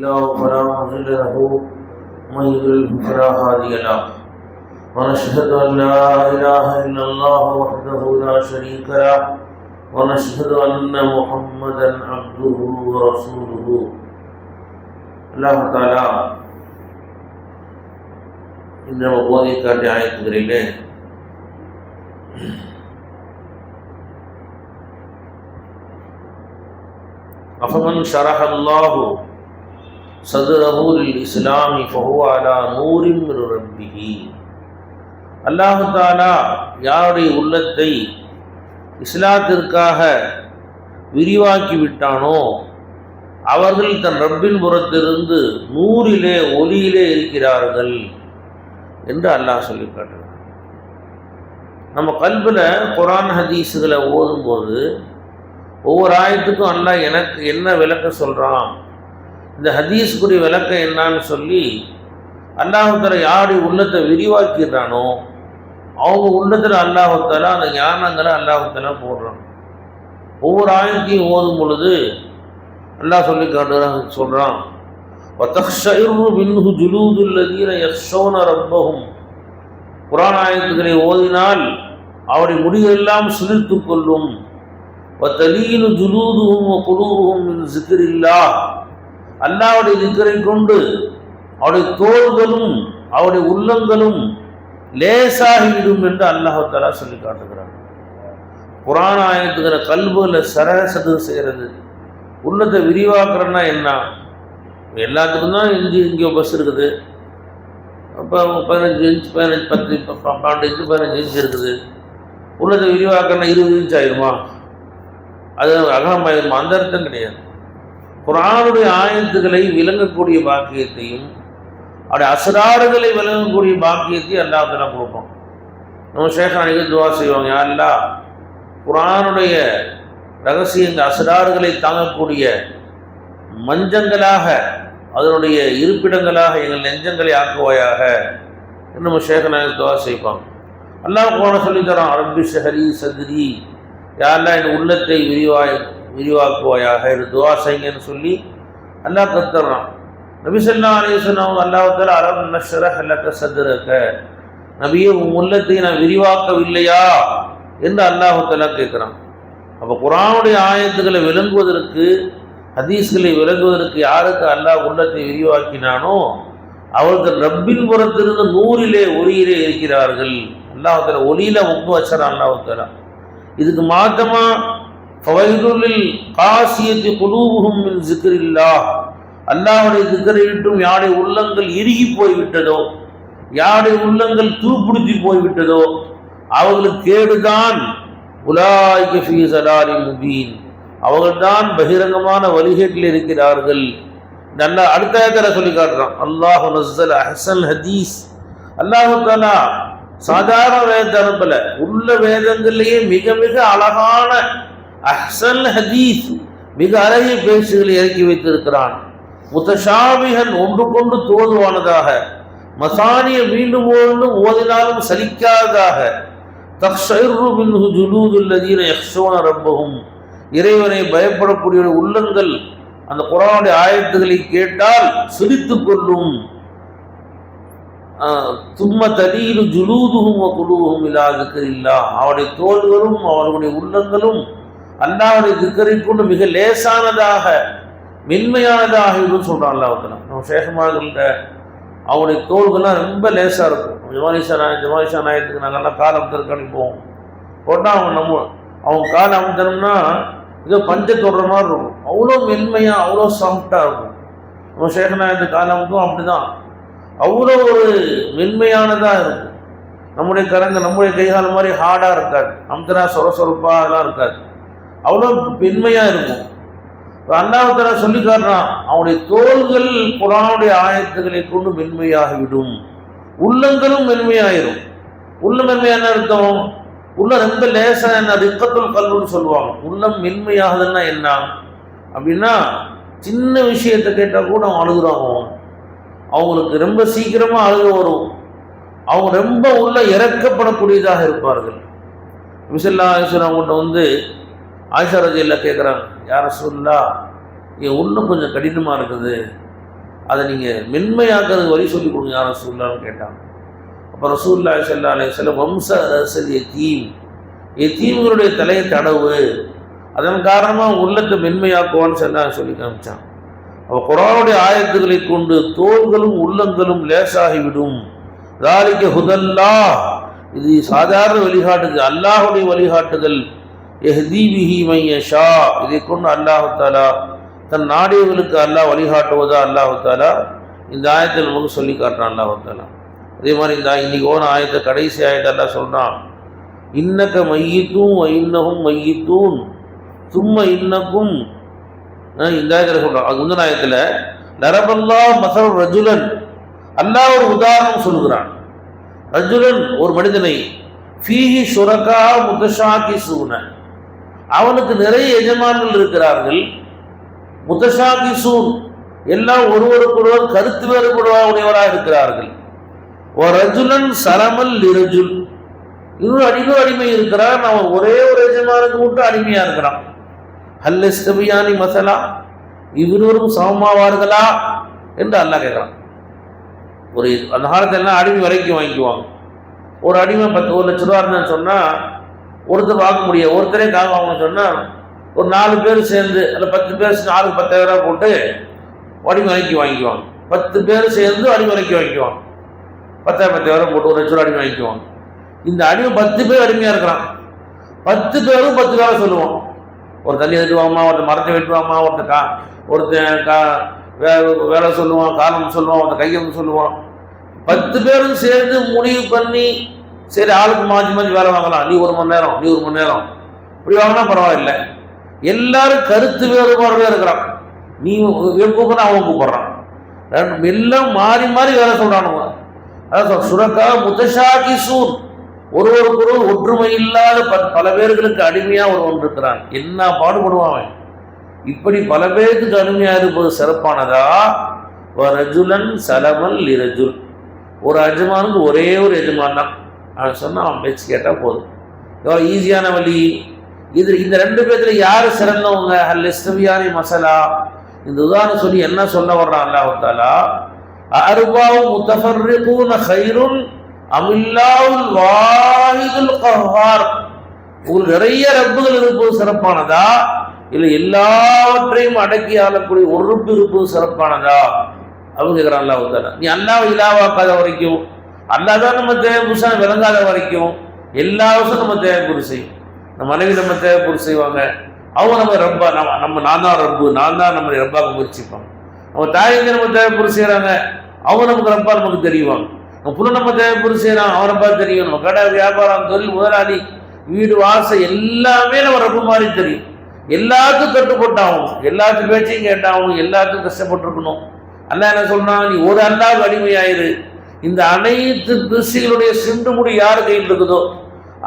الله فلا مضل له ومن يضلل فلا هادي له ونشهد ان لا اله الا الله وحده لا شريك له ونشهد ان محمدا عبده ورسوله الله تعالى இந்த போதை காட்டி ஆயத்துகளிலே أفمن شرح الله சதுரஹு இஸ்லாமி ஃபஹுவாலா நூரின் ரப்பிஹி அல்லாஹு தாலா யாருடைய உள்ளத்தை இஸ்லாத்திற்காக விரிவாக்கி விட்டானோ அவர்கள் தன் ரப்பின் புறத்திலிருந்து நூறிலே ஒலியிலே இருக்கிறார்கள் என்று அல்லாஹ் சொல்லி காட்டுறான் நம்ம கல்பில் குரான் ஹதீஸுகளை ஓதும்போது ஒவ்வொரு ஆயத்துக்கும் அல்லாஹ் எனக்கு என்ன விளக்க சொல்கிறான் இந்த ஹதீஸுக்குரிய விளக்கம் என்னான்னு சொல்லி அல்லாஹத்தர யாருடைய உள்ளத்தை விரிவாக்கிடுறானோ அவங்க உள்ளத்தில் அல்லாஹுத்தலா அந்த ஞானங்களை அல்லாஹுத்தலா போடுறான். ஒவ்வொரு ஆயத்தையும் ஓதும் பொழுது அல்லாஹ் சொல்லி காட்டுறான் சொல்கிறான் மின்ஹு ஜுலூதுல்லதீன யக்ஷோன குரான் ஆயத்துக்களை ஓதினால் அவருடைய முடிவெல்லாம் சிலிர்த்து கொள்ளும். வத்தலீனு ஜுலூதுஹும் குலூபுஹும் சிக்கிரில்லா அல்லாவுடைய திக்கரை கொண்டு அவருடைய தோள்களும் அவருடைய உள்ளங்களும் லேசாகிவிடும் என்று அல்லாஹாலா சொல்லி காட்டுகிறார் புராண ஆயத்துக்கிற கல்வியில் சரசது செய்கிறது. உள்ளத்தை விரிவாக்குறன்னா என்ன? எல்லாத்துக்கும் தான் இஞ்சி இங்கே பஸ் இருக்குது. அப்போ பதினஞ்சு இன்ச் பதினஞ்சு பத்து பன்னெண்டு இன்ச்சு பதினஞ்சு இன்ச் இருக்குது. உள்ளத்தை விரிவாக்குறனா இருபது இன்ச் ஆயிடுமா அது அகலமாயிருமா? அந்த அர்த்தம் கிடையாது. குரானுடைய ஆயத்துக்களை விளங்கக்கூடிய பாக்கியத்தையும் அவருடைய அசராறுகளை விளங்கக்கூடிய பாக்கியத்தையும் அல்லாஹ் கொடுப்போம் நம்ம சேஷானிக்கு துவா செய்வாங்க. யாரெல்லாம் குரானுடைய ரகசியங்கள் அசராறுகளை தாங்கக்கூடிய மஞ்சங்களாக அதனுடைய இருப்பிடங்களாக எங்கள் நெஞ்சங்களை ஆக்குவாயாக நம்ம சேகநாயக துவா செய்வாங்க. அல்லாஹ் போன சொல்லித்தரான் அரபி ஷஹரி சதுரி. யாரெல்லாம் என் உள்ளத்தை விரிவாய் விரிவாக்குவாயாக என்று துவா செய்யுங்கன்னு சொல்லி அல்லாஹ் கத்துறான் நபிசல்லா அலிசனம் அல்லாஹால அலம் நஷர அல்லக்க சதுரக்க நபியே உன் உள்ளத்தை நான் விரிவாக்கவில்லையா என்று அல்லாஹாலா கேட்குறான். அப்போ குரானுடைய ஆயத்துக்களை விளங்குவதற்கு ஹதீஸ்களை விளங்குவதற்கு யாருக்கு அல்லாஹ் உள்ளத்தை விரிவாக்கினானோ அவர்கள் ரப்பின் புறத்திலிருந்து நூறிலே ஒளியிலே இருக்கிறார்கள். அல்லாஹால ஒளியில ஒப்பு வச்சான் அல்லாஹாலா இதுக்கு மாற்றமாக ஃபவைதுலில் காசியத்து குலூபுகும் மின் ஜிக்ரில்லா அல்லாஹுடைய திக்கரையிட்டும் யாருடைய உள்ளங்கள் இறுகி போய்விட்டதோ யாருடைய உள்ளங்கள் தூப்பிடித்து போய்விட்டதோ அவர்களுக்கு கேடுதான். உலாய்க்கு ஃபீ சலாலி முபீன். அவர்கள்தான் பகிரங்கமான வழிகேட்டில் இருக்கிறார்கள். நல்ல அடுத்த சொல்லி காட்டுறான் அல்லாஹு நஸ்ஸல் அஹசல் ஹதீஸ். அல்லாஹு தாலா சாதாரண வேதத்தை அனுப்பல. உள்ள வேதங்கள்லேயே மிக மிக அழகான அஹ்சல் ஹதீஸ் மிக அழகிய பேச்சுகளை இறக்கி வைத்திருக்கிறான். முத்தஷாபிகன் ஒன்று கொண்டு தோதுவானதாக மசானிய மீண்டும் மீண்டும் ஓதினாலும் சலிக்காததாக. தக்ஷரு மின்ஹு ஜுலூதுல்லதீன யக்ஷோன ரப்பகும் இறைவனை பயப்படக்கூடிய உள்ளங்கள் அந்த குரானுடைய ஆயத்துக்களை கேட்டால் சிரித்து கொள்ளும். தும்ம தனீரு ஜுலூதுகும் குழுவும் இல்லாதுக்கு இல்லா அவனுடைய தோள்களும் அவர்களுடைய உள்ளங்களும் அல்லாவுடைய திக்கரை கொண்டு மிக லேசானதாக மென்மையானதாக இதுன்னு சொல்கிறான் அல்லாஹத்தில் நம்ம சேஷமார்கள்ட்ட அவருடைய தோள்கள்லாம் ரொம்ப லேசாக இருக்கும். ஜமானிஷா நாய ஜமானிஷா நாயத்துக்கு நாங்கள்லாம் கால் அமுத்தருக்கு அனுப்புவோம் போட்டால் அவங்க நம்ம அவங்க கால் அமுத்தனோம்னா ஏதோ பஞ்ச தொடுற மாதிரி இருக்கும். அவ்வளோ மென்மையாக அவ்வளோ சாஃப்டாக இருக்கும். நம்ம சேஷநாயத்து கால் அமுத்தும் அப்படி தான் அவ்வளோ ஒரு மென்மையானதாக இருக்கும். நம்முடைய கரங்க நம்முடைய கைகால மாதிரி ஹார்டாக இருக்காது. அமுத்தனா சொர சொரப்பாக அதெல்லாம் இருக்காது. அவ்வளோ மென்மையாக இருக்கும். அண்ணாவத்தர சொல்லி காட்டுறான் அவனுடைய தோள்கள் குரானுடைய ஆயத்துக்களை கொண்டு மென்மையாகிவிடும். உள்ளங்களும் மென்மையாயிரும். உள்ள மென்மையான அர்த்தம்? உள்ள ரொம்ப லேசாக என்ன? ரிக்கத்துல் கல்லுன்னு சொல்லுவாங்க. உள்ளம் மென்மையாகுதுன்னா என்ன? அப்படின்னா சின்ன விஷயத்தை கேட்டால் கூட அவன் அழுகுறாங்க அவங்களுக்கு ரொம்ப சீக்கிரமாக அழுக வரும். அவங்க ரொம்ப உள்ள இறக்கப்படக்கூடியதாக இருப்பார்கள். விசல்லா அவங்கள்ட்ட வந்து ஆயிஷா ரஜியில் கேட்குறாங்க யார் சொல்லா என் இன்னும் கொஞ்சம் கடினமாக இருக்குது. அதை நீங்கள் மென்மையாக்குறது வழி சொல்லி கொடுங்க யார் ரசூல்லான்னு கேட்டாங்க. அப்போ ரசூல்லா சல்லா அலைஹி செல்ல வம்ச அரசல் எத்தீம் எத்தீம்களுடைய தலையை தடவு அதன் காரணமாக உள்ளத்தை மென்மையாக்குவான்னு செல்லா சொல்லி காமிச்சான் அப்போ குரானுடைய ஆயத்துக்களை கொண்டு தோள்களும் உள்ளங்களும் லேசாகிவிடும். தாலிக்க ஹுதல்லா இது சாதாரண வழிகாட்டுதல் அல்லாஹுடைய வழிகாட்டுதல். எஹ்தி பிஹி மையஷா இதை கொண்டு அல்லாஹு தாலா தன் நாடியவர்களுக்கு அல்லாஹ் வழிகாட்டுவதா அல்லாஹு தாலா இந்த ஆயத்தில் நமக்கு சொல்லி காட்டுறான் அல்லாஹு தாலா அதே மாதிரி இந்த இன்னைக்கு ஓன ஆயத்தை கடைசி ஆயத்தை அல்லாஹ் சொல்கிறான் இன்னக்க மையித்தூன் இன்னகும் மையித்தூன். சும்ம இன்னக்கும். இந்த ஆயத்தில் சொல்கிறான் அது முந்தின ஆயத்தில் நரபல்லா மசல் ரஜுலன். அல்லாஹ் ஒரு உதாரணம் சொல்கிறான் ரஜுலன் ஒரு மனிதனை ஃபீஹி சுரக்கா முத்தஷாக்கி சூன அவனுக்கு நிறைய எஜமான்கள் இருக்கிறார்கள். முத்தஷாக்கி சூன் எல்லாம் ஒருவருக்கொருவர் கருத்து வேறுபடுவராக இருக்கிறார்கள். ஒரு ரஜுலன் சரமல் லிரஜுல். இன்னொரு அடிமை அடிமை இருக்கிறான். அவன் ஒரே ஒரு எஜமானுக்கு மட்டும் அடிமையாக இருக்கிறான். ஹல்லஸ்தபியானி மசலா இவரும் சமமாவார்களா என்று அல்லாஹ் கேட்குறான். ஒரு அந்த காலத்தில் எல்லாம் அடிமை வரைக்கும் வாங்கிக்குவாங்க. ஒரு அடிமை பத்து ஒரு லட்ச ரூபா இருந்தேன்னு சொன்னால் ஒருத்தர் வாங்க முடியாது. ஒருத்தரே கார் வாங்கணும்னு சொன்னால் ஒரு நாலு பேர் சேர்ந்து அந்த பத்து பேர் ஆளுக்கு பத்தாயிரம் ரூபா போட்டு வடிவலைக்கு வாங்கிக்குவாங்க. பத்து பேர் சேர்ந்து அடிமலைக்கு வாங்கிக்குவாங்க. பத்தாயிரம் பத்தாயிரம் போட்டு ஒரு லட்ச ரூபா அடிமை வாங்கிக்குவாங்க. இந்த அடிமை பத்து பேர் அடிமையாக இருக்கிறான். பத்து பேரும் பத்து வேலை சொல்லுவோம். ஒரு தண்ணி வெட்டுவாமா ஒருத்தர் மரத்தை வெட்டுவாமா ஒருத்தர் கா ஒருத்தன் கா வே வேலை சொல்லுவான் காலம் சொல்லுவான் ஒருத்தர் கையம் சொல்லுவான். பத்து பேரும் சேர்ந்து முடிவு பண்ணி சரி ஆளுக்கு மாற்றி மாஞ்சி வேலை வாங்கலாம். நீ ஒரு மணி நேரம் நீ ஒரு மணி நேரம். இப்படி வாங்கினா பரவாயில்லை. எல்லாரும் கருத்து வேறுபாடுவே இருக்கிறான் நீ இவன் கூப்பிட்றான் அவன் கூப்பிட்றான். எல்லாம் மாறி மாறி வேலை சொல்கிறானுங்க அதான் சுரக்கா முத்தஷாக்கி சூன் ஒருவருக்கொருவர் ஒற்றுமை இல்லாத ப- பல பேர்களுக்கு அடிமையா ஒருவன் இருக்கிறான். என்ன பாடுபடுவான் அவன்? இப்படி பல பேருக்கு அடிமையா இருப்பது சிறப்பானதா? ரஜுலன் சலமல் லிரஜுல். ஒரு எஜமானுக்கு ஒரே ஒரு எஜமான் தான். அவன் சொன்னால் அவன் பேச்சு கேட்டால் போதும். எவ்வளோ ஈஸியான வழி. இது இந்த ரெண்டு பேர்த்துல யார் சிறந்தவங்க? ஹல் இஸ்தவியானி மசாலா. இந்த உதாரணம் சொல்லி என்ன சொல்ல வர்றான் அல்லாஹ் தாலா அருபாவும் முத்தஃபர்ரிகூன ஹைருன் அமில்லாவுல் வாஹிதுல் கஹார். உங்களுக்கு நிறைய ரப்புகள் இருப்பது சிறப்பானதா? இல்லை எல்லாவற்றையும் அடக்கி ஆளக்கூடிய ஒரு ரப்பு இருப்பது சிறப்பானதா? அப்படின்னு கேட்குறான் அல்லாஹ் தாலா நீ அல்லாவை இல்லாவாக்காத வரைக்கும் அல்லாதான் நம்ம தேவை விளங்காத வரைக்கும் எல்லா வருஷம் நம்ம தேவை செய்யும். நம்ம மனைவி நம்ம தேவை செய்வாங்க. அவங்க நம்ம ரப்பா நம்ம நம்ம நான் தான் ரப்பு நான் தான் நம்ம ரப்பாக முயற்சிப்பாங்க. நம்ம தாயங்க நம்ம தேவை செய்கிறாங்க அவங்க நமக்கு ரப்பா நமக்கு தெரியுவாங்க. நம்ம புள்ள நம்ம தேவை செய்கிறான் அவன் ரப்பா தெரியும். நம்ம கடை வியாபாரம் தொழில் முதலாளி வீடு வாசல் எல்லாமே நம்ம ரப்பு மாதிரி தெரியும். எல்லாத்துக்கும் கட்டுப்பட்டாகும் எல்லாத்துக்கும் பேச்சையும் கேட்டாகும் எல்லாத்துக்கும் கஷ்டப்பட்டிருக்கணும். அல்ல என்ன சொல்கிறான் நீ ஒரு அல்லாஹ் அடிமையாயிரு. இந்த அனைத்து கிறிஸ்திகளுடைய சிந்து முடி யார் கையில் இருக்குதோ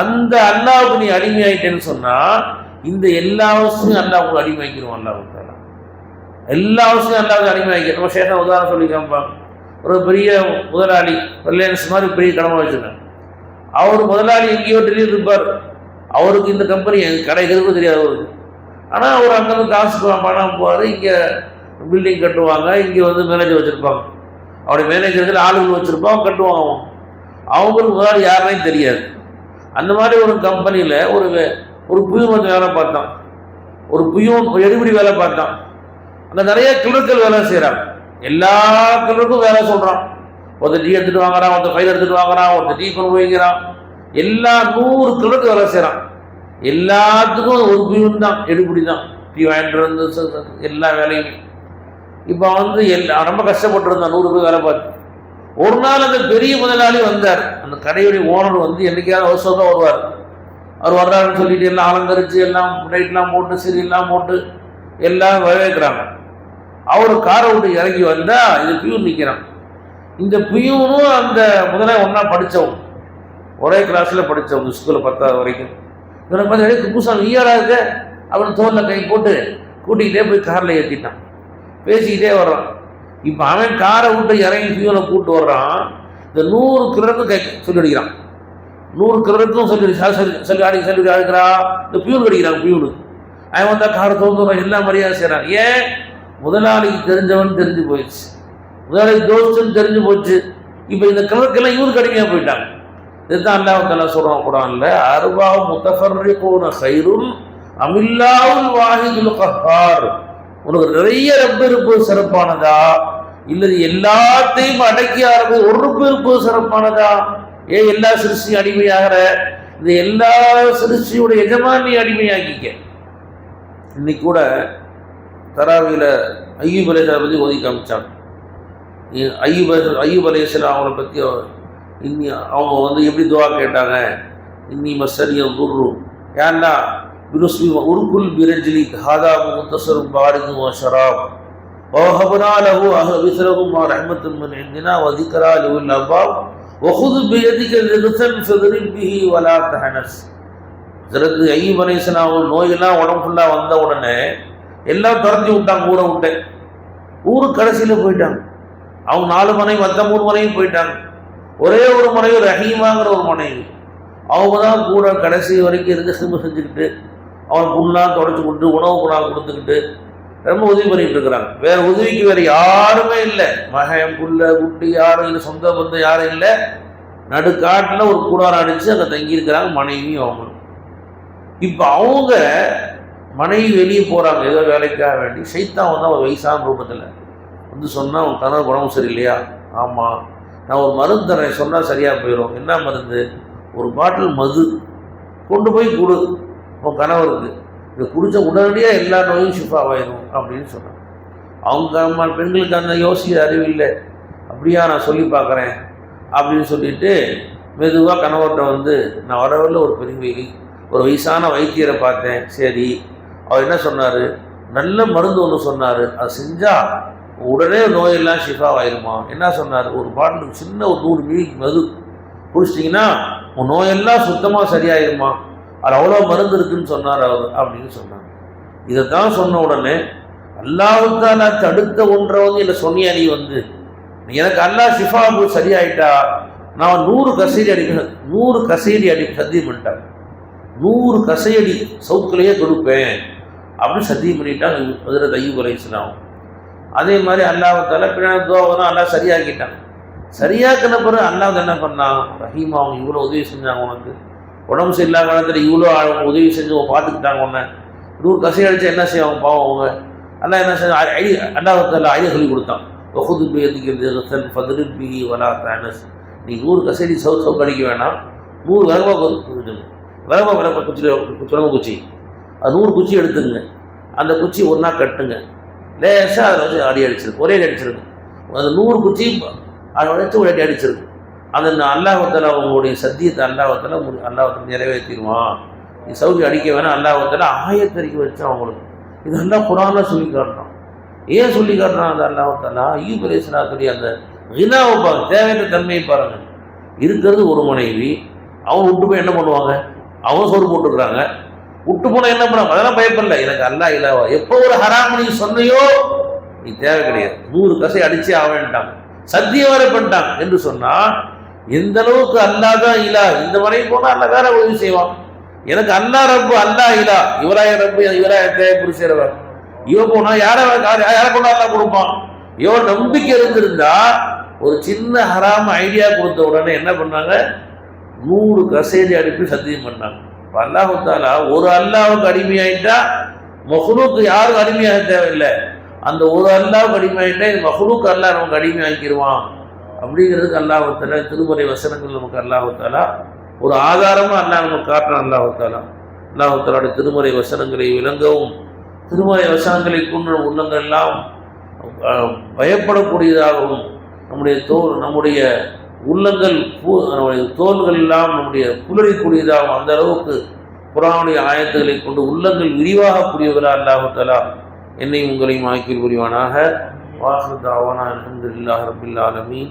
அந்த அல்லாவுக்கு நீ அடிமையாயிட்டேன்னு சொன்னா இந்த எல்லா அவசியம் அல்லாஹ் உங்களுக்கு அடிமையாக்கிடுவோம் அல்லாவுக்கு எல்லா அவசியம் அல்லாவுக்கு அடிமையாக்கி நம்ம சேஷம் உதாரணம் சொல்லி காமிப்பாங்க ஒரு பெரிய முதலாளி ரிலையன்ஸ் மாதிரி பெரிய கடமை வச்சுருக்கேன் அவர் முதலாளி எங்கேயோ டெல்லியில் இருப்பார். அவருக்கு இந்த கம்பெனி கடை இருக்கிறது தெரியாது அவருக்கு ஆனால் அவர் அங்கேருந்து காசு பணம் போவார் இங்கே பில்டிங் கட்டுவாங்க இங்கே வந்து மேனேஜர் வச்சுருப்பாங்க. அவருடைய மேனேஜர்கள் ஆளுகள் வச்சுருப்பான் கட்டுவான் அவன். அவங்களுக்கு முதலாளி யாருனே தெரியாது. அந்த மாதிரி ஒரு கம்பெனியில் ஒரு வே- ஒரு புயூன் வந்து வேலை பார்த்தான். ஒரு புயூன் ஒரு எடுபடி வேலை பார்த்தான். அங்கே நிறைய கிளர்கள் வேலை செய்கிறாங்க எல்லா கிளருக்கும் வேலை சொல்கிறான் ஒருத்தர் டீ எடுத்துகிட்டு வாங்குறான் ஒருத்தர் ஃபைல் எடுத்துகிட்டு வாங்குறான் ஒருத்தர் டீ கொண்டு போய்க்கிறான் எல்லா நூறு கிளருக்கு வேலை செய்கிறான் எல்லாத்துக்கும் ஒரு புயூன் தான் எடுபடி தான். டீ வாங்கிட்டு வந்து எல்லா வேலையும். இப்போ வந்து எல்லா ரொம்ப கஷ்டப்பட்டுருந்தான் நூறு பேர் வேலை பார்த்து. ஒரு நாள் அந்த பெரிய முதலாளி வந்தார். அந்த கடையுடைய ஓனர் வந்து என்னைக்காவது அவசரம் தான் வருவார். அவர் வர்றாருன்னு சொல்லிட்டு எல்லாம் அலங்கரித்து எல்லாம் லைட்லாம் போட்டு சிறியெல்லாம் போட்டு எல்லாம் வரவேற்கிறாங்க. அவர் காரை விட்டு இறங்கி வந்தால் இது பியூன் நிற்கிறான் இந்த பியூனும் அந்த முதலாளி ஒன்றா படித்தவங்க ஒரே கிளாஸில் படித்தவங்க ஸ்கூலில் பத்தாவது வரைக்கும். இவனை பார்த்து "ஏய், புதுசாக ஈயராக இருக்க? அவன் தோலில் கை போட்டு கூட்டிக்கிட்டே போய் காரில் ஏற்றிட்டான் பேசிக்கிட்டே வர்றான். இப்போ அவன் காரை விட்டு இறங்கி பியூனை கூப்பிட்டு வர்றான். இந்த நூறு கிலருக்கும் கை சொல்லி அடிக்கிறான் நூறு கிலருக்கும் சொல்லி சொல்லி சொல்லி அடி சொல்லி அடிக்கிறா இந்த பியூன் அடிக்கிறான் பியூனு அவன் வந்தால் காரை தோந்துடுறான் எல்லா மரியாதை செய்கிறான் ஏன்? முதலாளிக்கு தெரிஞ்சவன் தெரிஞ்சு போயிடுச்சு. முதலாளி தோஸ்துன்னு தெரிஞ்சு போச்சு. இப்போ இந்த கிழக்கெல்லாம் இவருக்கு அடிமையாக போயிட்டாங்க. இதுதான் அல்லாஹ் சொல்கிறோம் சொல்கிறான் குரான்ல அருபா முத்தஃபர்ரிகூன ஹைருன் அமில்லாவும் வாஹிதுல் கஹார் உனக்கு நிறைய ரப்பு இருப்பது சிறப்பானதா? இல்லது எல்லாத்தையும் அடக்கி ஆரம்பி ஒரு ரப்பு இருப்பது சிறப்பானதா? ஏன் எல்லா சிருஷ்டியும் அடிமையாகிற இந்த எல்லா சிருஷ்டியோட எஜமானி அடிமையாக்கிக்க. இன்னைக்கு கூட தராவியில் ஐயூப் அலேசரை பற்றி ஒதுக்கி காமிச்சாங்க. ஐயூப் ஐயூப் அலேசர் அவங்கள பற்றி இன்னி அவங்க வந்து எப்படி துவா கேட்டாங்க? இன்னி மசரியம் குர்ரு ஏன்னா பிருஸ்மி உருக்குல் பிரஜிலி ஹாதா முத்தசரும் பாரிதும் ஷராப் ووهبنا له أهل مثلهم ورحمة من عندنا وذكرى لأولي الألباب وخذ بيدك ضغثا فاضرب به ولا تحنس சிலருக்கு ஐயம் அலைசலாம் நோயெல்லாம் உடம்பு ஃபுல்லாக வந்த உடனே எல்லாம் துரத்தி விட்டாங்க ஊரை விட்டு ஊருக்கு கடைசியில் போயிட்டாங்க அவங்க நாலு மனைவி மற்ற மூணு மனைவி போயிட்டாங்க ஒரே ஒரு மனைவி ரஹீமாங்கிற ஒரு மனைவி அவங்க தான் கூட கடைசி வரைக்கும் இருந்து சிம்பு செஞ்சுக்கிட்டு அவன் புண்ணாக தொடச்சி கொண்டு உணவு குணாக கொடுத்துக்கிட்டு ரொம்ப உதவி பண்ணிட்டு இருக்கிறாங்க. வேற உதவிக்கு வேற யாருமே இல்லை. மகன் புள்ள குட்டி யாரும் இல்லை சொந்த பந்தம் யாரும் இல்லை. நடுக்காட்டில் ஒரு கூடாரம் அடித்து அங்கே தங்கியிருக்கிறாங்க மனைவியும் அவங்களும். இப்போ அவங்க மனைவி வெளியே போகிறாங்க ஏதோ வேலைக்காக வேண்டி. சைத்தான் வந்து அவன் வயசான ரூபத்தில். வந்து சொன்னால் அவன் கணவர் உடம்பு சரியில்லையா? ஆமாம் நான் ஒரு மருந்து தரேன். சொன்னால் சரியாக போயிடும் என்ன மருந்து? ஒரு பாட்டில் மது. கொண்டு போய் கொடு. உன் கணவருக்கு இது குடித்த உடனடியாக எல்லா நோயும் ஷிஃபாவாயிடும் அப்படின்னு சொன்னான். அவங்க அம்மா பெண்களுக்கு அந்த யோசிக்கிற அறிவு இல்லை. அப்படியா நான் சொல்லி பார்க்குறேன் அப்படின்னு சொல்லிட்டு மெதுவாக கணவர்கிட்ட வந்து நான் வரவில்லை ஒரு பெரிய ஒரு வயசான வைத்தியரை பார்த்தேன். சரி. அவர் என்ன சொன்னார்? நல்ல மருந்து ஒன்று சொன்னார். அது செஞ்சால் உடனே நோயெல்லாம் ஷிஃபாவாயிருமா? என்ன சொன்னார்? ஒரு பாட்டில் சின்ன ஒரு நூறு மில்லி மது குடிச்சிட்டிங்கன்னா உன் நோயெல்லாம் சுத்தமாக சரியாயிருமா? அது அவ்வளோ மருந்து இருக்குன்னு சொன்னார் அவர் அப்படின்னு சொன்னாங்க. இதை தான் சொன்ன உடனே அல்லாஹுத்தாலா தடுத்த ஒன்றை வந்து இல்லை சொன்னியா நீ வந்து? எனக்கு அல்லாஹ் ஷிஃபா சரியாயிட்டா? நான் நூறு கசேரி அடி நூறு கசேரி அடி சத்தியம் பண்ணிட்டாங்க. நூறு கசையடி சவுக்கிலேயே கொடுப்பேன் அப்படின்னு சத்தியம் பண்ணிட்டாங்க அதில் தையூப் அலைஹிஸ்ஸலாம் அதே மாதிரி அல்லாஹால பின்னாடி துவாவதும் அல்லாஹ் சரியாக்கிட்டான். சரியாக்கின பிறகு அல்லாஹ் என்ன பண்ணான்? ரஹீமா அவங்க இவ்வளோ உதவி செஞ்சாங்க உனக்கு. உடம்பு சரியில்லாத காலத்தில் இவ்வளோ அவங்க உதவி செஞ்சு பார்த்துக்கிட்டாங்க ஒன்று நூறு கசை அடித்தா என்ன செய்வாங்க பாவம் அவங்க? அண்ணா என்ன செய்ய ஐடி அண்ணாவுக்கு ஐடியா சொல்லி கொடுத்தான். வகுது பேதிக்கிறது ஃபதரில் பி வலா பேனஸ் நீ நூறு கசைடி சவு சவுக்கு அடிக்க வேணாம். நூறு விலகமாக விலகமாக விலக குச்சி சுரம குச்சி. அது நூறு குச்சி எடுத்துங்க அந்த குச்சி ஒன்றா கட்டுங்க. லேசாக அதில் வச்சு அடி அடிச்சிருக்கு ஒரே அடி அடிச்சிருக்கு அந்த நூறு குச்சி அதை வச்சு ஒரு அடி அடிச்சிருக்கு அந்த அல்லாஹத்தில் அவங்களுடைய சத்தியத்தை அல்லாஹத்தில் அல்லாஹத்தில் நிறைவேற்றிடுவான். நீ சவுதி அடிக்க வேணாம் அல்லாஹத்தில் ஆயத்தறிக்க வச்சு அவங்களுக்கு. இதெல்லாம் குரானாக சொல்லி காட்டணும் ஏன் சொல்லி காட்டுறான் அந்த அல்லாஹத்தல்லா ஐயூப் அலிஸ்லாத்துடைய அந்த வினாவை பாருங்க தேவையான தன்மையை பாருங்கள் இருக்கிறது ஒரு மனைவி அவங்க விட்டு போய் என்ன பண்ணுவாங்க? அவங்க சோறு போட்டுக்கிறாங்க. விட்டு போனால் என்ன பண்ணுவாங்க? அதெல்லாம் பயப்படல. எனக்கு அல்லா இல்லாவா எப்போ ஒரு ஹராமணி சொன்னையோ நீ தேவை கிடையாது. நூறு கசை அடிச்சே ஆவேன்ட்டாங்க சத்தியம் வரை பண்ணிட்டாங்க என்று சொன்னால் எந்த அளவுக்கு அல்லா தான் இலா? இந்த வரை போனால் அல்லாஹ் வேற உதவி செய்வான். எனக்கு அல்லா ரப்பு அல்லா இலா. இவராய ரப்பு இவராய தேவைப்படு செய்கிறவர் இவ போனா யாரை யாரை கொண்டு அல்லாஹ் கொடுப்பான். இவன் நம்பிக்கை இருந்திருந்தா ஒரு சின்ன ஹராம ஐடியா கொடுத்த உடனே என்ன பண்ணாங்க? நூறு கசேரி அனுப்பி சத்தியம் பண்ணாங்க. இப்போ அல்லாஹு தாலா ஒரு அல்லாவுக்கு அடிமையாயிட்டா மஹ்லூக்கு யாரும் அடிமையாக தேவையில்லை. அந்த ஒரு அல்லாவுக்கு அடிமையாயிட்டா இது மஹ்லூக்கு அல்லா நமக்கு அடிமையாக்கிடுவான் அப்படிங்கிறதுக்கு அல்லாஹால திருமுறை வசனங்கள் நமக்கு அல்லாஹத்தாலா ஒரு ஆதாரமாக அல்லாஹ் நமக்கு காட்டுறான் அல்லாஹத்தாலா அல்லாஹத்தாலோட திருமுறை வசனங்களை விளங்கவும் திருமுறை வசனங்களை கொண்டு உள்ளங்கள் எல்லாம் பயப்படக்கூடியதாகவும் நம்முடைய தோல் நம்முடைய உள்ளங்கள் பூ நம்முடைய தோள்கள் எல்லாம் நம்முடைய குளிரக்கூடியதாகவும் அந்த அளவுக்கு புறாவுடைய ஆயத்துக்களை கொண்டு உள்ளங்கள் விரிவாகக்கூடியவரா அல்லாஹாலா என்னையும் உங்களையும் ஆக்கி புரிவானாக. வாசு தாவானா அலமதுல்லாஹ் ரபில் ஆலமீன்.